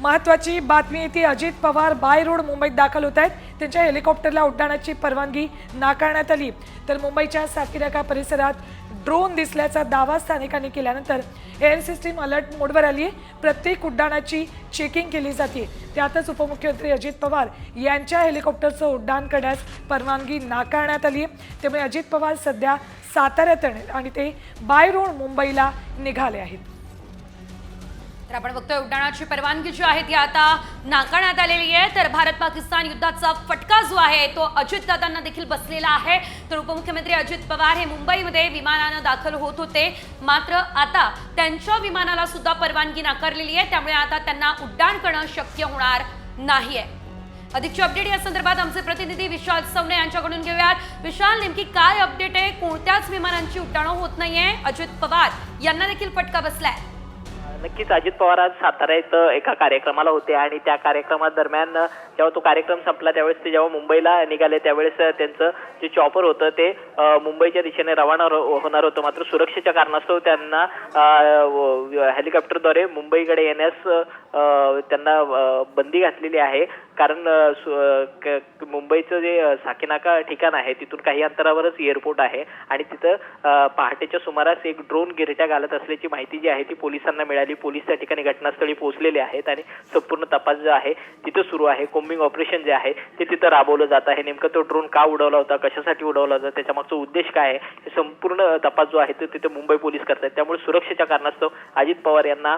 महत्वाची बातमी येते अजित पवार बाय रोड मुंबईत दाखल होत आहेत. त्यांच्या हेलिकॉप्टरला उड्डाणाची परवानगी नाकारण्यात आली. तर मुंबईच्या साकिराका परिसरात ड्रोन दिसल्याचा दावा स्थानिकांनी केल्यानंतर एअर सिस्टीम अलर्ट मोडवर आली आहे प्रत्येक उड्डाणाची चेकिंग केली जाते त्यातच उपमुख्यमंत्री अजित पवार यांच्या हेलिकॉप्टरचं उड्डाण करण्यास परवानगी नाकारण्यात आली आहे त्यामुळे अजित पवार सध्या साताऱ्यात आणि ते बाय रोड मुंबईला निघाले आहेत. तर आपण बघतोय उड्डाणाची परवानगी जी आहे ती आता नाकारण्यात आलेली आहे. तर भारत पाकिस्तान युद्धाचा फटका जो आहे तो अजितदादांना देखील बसलेला आहे. तर उपमुख्यमंत्री अजित पवार हे मुंबईमध्ये विमानानं दाखल होत होते. मात्र आता त्यांच्या विमानाला सुद्धा परवानगी नाकारलेली आहे. त्यामुळे आता त्यांना उड्डाण करणं शक्य होणार नाहीये. अधिकची अपडेट या संदर्भात आमचे प्रतिनिधी विशाल सवणे यांच्याकडून घेऊयात. विशाल नेमकी काय अपडेट आहे? कोणत्याच विमानांची उड्डाणं होत नाहीये. अजित पवार यांना देखील फटका बसलाय. नक्कीच अजित पवार आज सातारा इथं एका कार्यक्रमाला होते आणि त्या कार्यक्रमादरम्यान जेव्हा तो कार्यक्रम संपला त्यावेळेस ते जेव्हा मुंबईला निघाले त्यावेळेस त्यांचं जे चॉपर होतं ते मुंबईच्या दिशेने रवाना होणार होतं. मात्र सुरक्षेच्या कारणास्तव त्यांना हेलिकॉप्टरद्वारे मुंबईकडे येण्यास त्यांना बंदी घातलेली आहे. कारण सु- क- मुंबईचं जे साकीनाका ठिकाण आहे तिथून काही अंतरावरच एअरपोर्ट आहे. आणि तिथं पहाटेच्या सुमारास एक ड्रोन गिरट्या घालत असल्याची माहिती जी आहे ती पोलिसांना मिळाली. पोलीस त्या ठिकाणी घटनास्थळी पोहोचलेले आहेत आणि संपूर्ण तपास जो आहे तिथं सुरू आहे. कोम्बिंग ऑपरेशन जे आहे ते तिथं राबवलं जात आहे. नेमकं तो ड्रोन का उडवला होता? कशासाठी उडवला होता? त्याच्या मागचा उद्देश काय आहे? हे संपूर्ण तपास जो आहे तो तिथे मुंबई पोलीस करतात त्यामुळे सुरक्षेच्या कारणास्तव अजित पवार यांना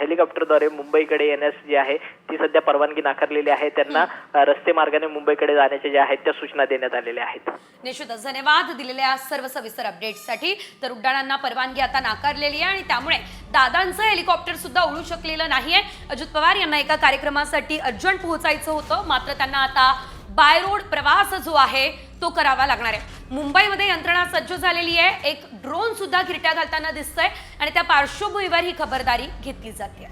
हेलिकॉप्टरद्वारे मुंबईकडे येण्यास जी आहे ती सध्या परवानगी नाकारलेली आहे. त्यांना रस्ते मार्गाने मुंबईकडे जाण्याच्या ज्या आहेत त्या सूचना देण्यात आलेल्या आहेत. निश्चितच. धन्यवाद दिलेल्या सर्व सविस्तर अपडेट्ससाठी तर उड्डाणांना परवानगी आता नाकारलेली आहे आणि त्यामुळे दादांचं हेलिकॉप्टर सुद्धा उडू शकलेलं नाहीये. अजित पवार यांना एका कार्यक्रमासाठी अर्जंट पोहोचायचं होतं. मात्र त्यांना आता बाय रोड प्रवास जो आहे तो करावा लागणार आहे. मुंबईमध्ये यंत्रणा सज्ज झालेली आहे. एक ड्रोन सुद्धा गिरट्या घालताना दिसतंय आणि त्या पार्श्वभूमीवर ही खबरदारी घेतली जाते.